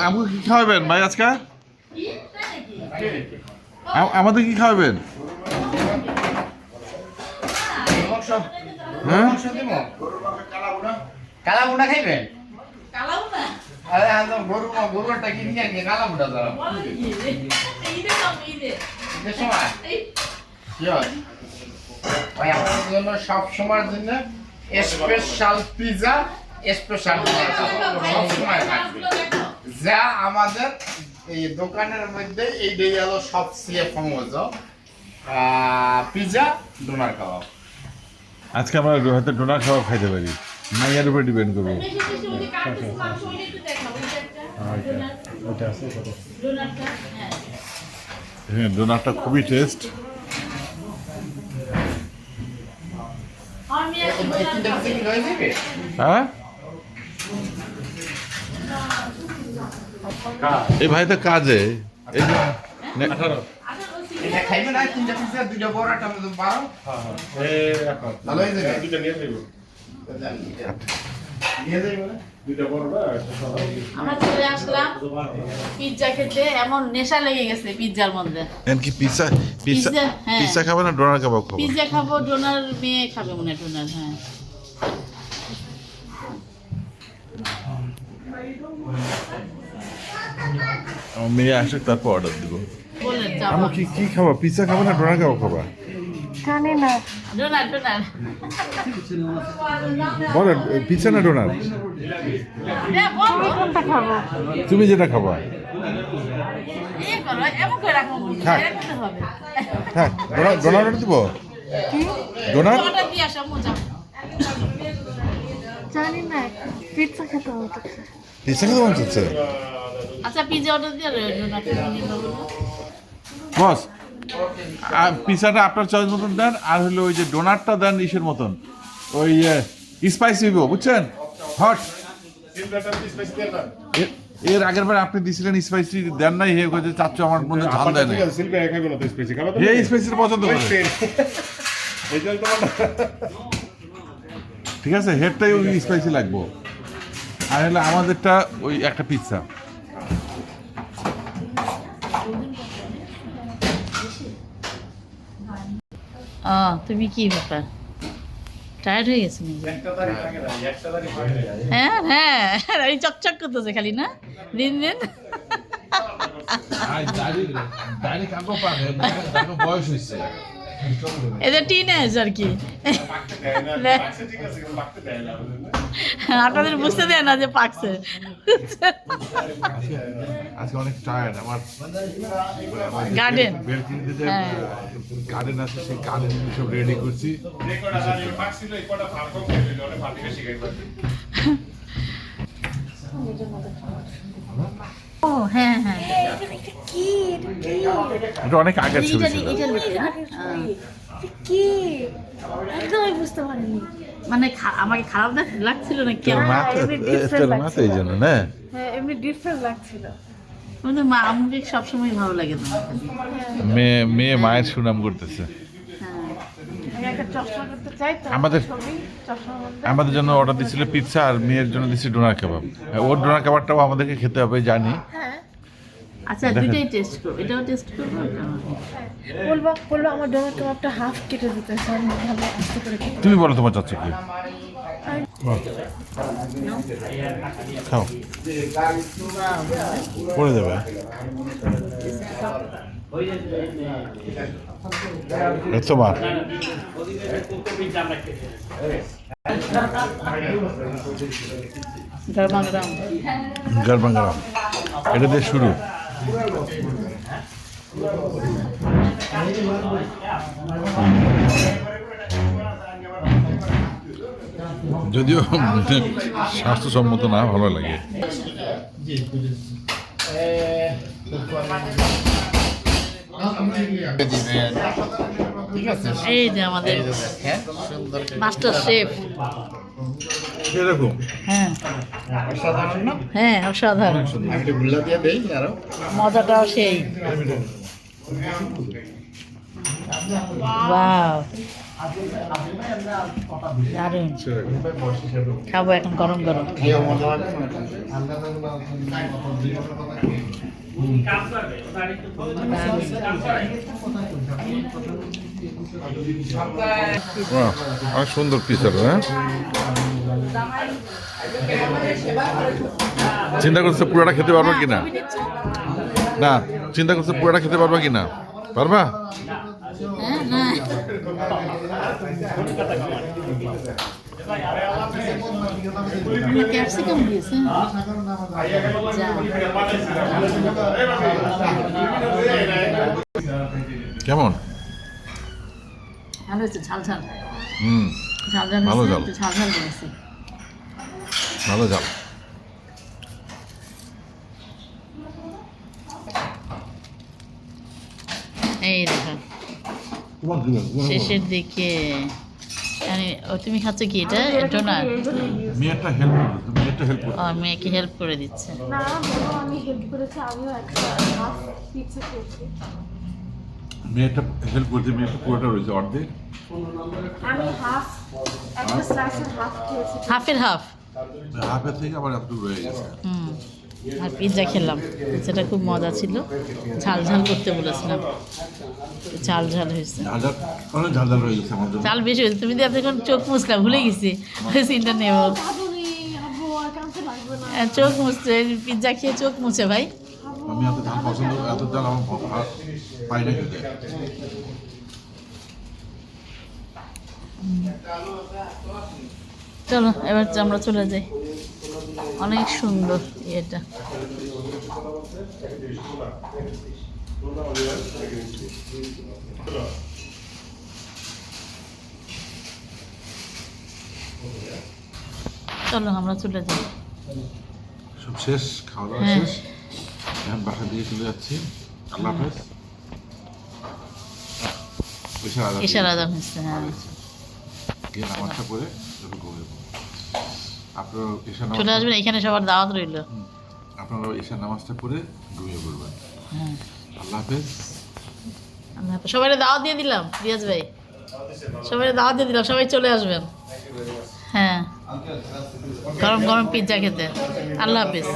আমাকে কি খাওয়াবেন ভাই আজকে? আমাদের কি খাওয়াবেন? হ্যাঁ? কালা খাইবেন? আরে গরু গরুটা কিনে আনি কালা বুড়া দাও হয় ভাই জন্য সব সময়ের জন্য স্পেশাল পিজা স্পেশাল সব থাকবে যা আমাদের এই দোকানের মধ্যে এই দিয়ে গেল সবচেয়ে ফেমাস পিজা ডোনার কাবাব আজকে আমরা হয়তো ডোনার খাবার খাইতে পারি। মাইয়ার উপরে ডিপেন্ড করব। হ্যাঁ ডোনারটা খুবই টেস্ট হ্যাঁ? এই ভাই তো কাজে। এই যে নে- এটা না তিনটা পিজা দুইটা বড় একটা মতো বারো। ভালো হয়ে যাবে। নিয়ে যাইবে। না? আমরা চলে আসলাম পিৎজা খেতে এমন নেশা লেগে গেছে পিৎজার মধ্যে। এন কি পিৎজা পিৎজা পিৎজা, হ্যাঁ। পিৎজা খাবে না ডোনার খাবে? পিৎজা খাব ডোনার মেয়ে খাবে মনে হয় ডোনার হ্যাঁ। মেয়ে আসুক তারপর অর্ডার দিব। আমি কি কি খাব? পিৎজা খাব না ডোনার কাবাব খাবা? জানি না। ডোনার ডোনার বলেন পিৎজা না ডোনার কোনটা খাব? তুমি যেটা খাবা। করো এমন করে রাখো থাক। হ্যাঁ ডোনার ডোনার অর্ডার দিব? ডোনার জানি না পিৎজা খেতে হতো পিৎজা খেতে মন চাচ্ছে আচ্ছা অর্ডার দিয়ে বস আর পিৎজাটা আপনার চয়েস মতন দেন আর হলো ওই যে ডোনারটা দেন ইসের মতন। ওই স্পাইসি হইব বুঝছেন? হট এর আগের বার আপনি দিছিলেন স্পাইসি দেন নাই হে কইছে চাচ্চু আমার মনে ঝাল দেয় না হে স্পাইসি পছন্দ করে। ঠিক আছে হেডটাই ওই স্পাইসি লাগবো। আর হলো আমাদেরটা ওই একটা পিৎজা তুমি কি ব্যাপার? টায়ার্ড হয়ে গেছে নাকি? হ্যাঁ হ্যাঁ এই চকচক করতেছে খালি না? দিন দিন। বয়স হয়েছে। এদের টিনেজ আর কি। আপনাদের বুঝতে দেয় না যে পাকছে। আজকে অনেক টায়ার্ড আমার যে হ্যাঁ। গার্ডেন আছে সেই গার্ডেন সব রেডি করছি। ও হ্যাঁ হ্যাঁ। কি? এটা অনেক আগের ছবি ছিল। কি? একদমই বুঝতে পারিনি। মানে আমাকে খারাপ লাগছিল না? তোর মা তো এমনি different তোর মা তো এই জন্য না? হ্যাঁ এমনি ডিফারেন্ট লাগছিল। মানে মা আমাকে সবসময় ভালো লাগে তোমার মেয়ে মেয়ে মায়ের সুনাম করতেছে। হ্যাঁ। আমাদের- আমাদের জন্য অর্ডার দিছিল পিৎজা আর মেয়ের জন্য দিচ্ছে ডোনার কাবাব ওর ডোনার কাবাবটাও আমাদেরকে খেতে হবে জানি। হ্যাঁ। আচ্ছা। দুইটাই টেস্ট করো। এটাও টেস্ট করব এটাও। বলব বলব আমার ডোনার কাবাবটা হাফ কেটে দিতে চাই ভালো আস্তে করে তুমি বলো তোমার চাচ্ছ কি। খাও। তোমার গরমা গরম এটা দিয়ে শুরু। যদিও স্বাস্থ্যসম্মত না ভালো লাগে। ঠিক আছে এই যে আমাদের হ্যাঁ মাস্টার শেফ। এরকম? হ্যাঁ। অসাধারণ না হ্যাঁ অসাধারণ। গুল্লা দিয়ে দেই আরও মজাটাও সেই। দারুণ। খাব এখন গরম গরম। অনেক সুন্দর পিস হ্যাঁ? চিন্তা করছে পুরোটা খেতে পারবা কিনা? না, চিন্তা করছে পুরোটা খেতে পারবা কিনা? পারবা? হ্যাঁ ক্যাপসিকাম দিয়েছে কেমন? ভালো হয়েছে ঝাল ঝাল। হুম ঝাল ঝাল ভালো ঝাল। একটু ঝাল ঝাল দিয়েছে ভালো যাও এই দেখো। শেষের দিকে তুমি খাচ্ছ কি এটা? ডোনার মেয়েটা হেল্প মেয়েটা হেল্প ও মেয়েকে হেল্প করে দিচ্ছে। না আমি হেল্প করেছি আমিও একটা হাফ মেয়েটা হেল্প করছে মেয়েটা পুরোটা রয়েছে অর্ধেক। আমি হাফ একটা স্লাইসের হাফ খেয়েছি। হাফের হাফ হাফের থেকে আবার এতটুকু রয়ে গেছে। হুম। আর পিৎজা খেলাম। পিৎজাটা খুব মজা ছিল। ঝাল ঝাল করতে বলেছিলাম। ঝাল ঝাল হয়েছে। ঝাল বেশি হয়েছে। তুমি দিয়ে এখন চোখ মুছলা ভুলে গেছি। সিনটা নেব। আহ, চোখ মুছছে পিৎজা খেয়ে চোখ মুছে ভাই। আমি এত ঝাল পছন্দ এত ঝাল আমার পাই না খেতে। চলো এবার আমরা চলে যাই। অনেক সুন্দর ইয়েটা চলো আমরা চলে যাই। সব শেষ খাওয়া দাওয়া হ্যাঁ। শেষ। এখন বাসা দিয়ে চলে যাচ্ছি। আল্লাহ হাফেজ। আজান হচ্ছে হ্যাঁ। গিয়ে নামাজটা পড়ব। আপনারা চলে আসবেন এখানে সবার দাওয়াত রইল। আপনারা এসে নামাজটা পড়ে ঘুমিয়ে পড়বেন। হ্যাঁ। আল্লাহ হাফেজ। সবাই দাওয়াত দিয়ে দিলাম রিয়াজ ভাই। সবাই দাওয়াত দিয়ে দিলাম সবাই চলে আসবেন। হ্যাঁ। গরম গরম পিৎজা খেতে। আল্লাহ হাফিজ।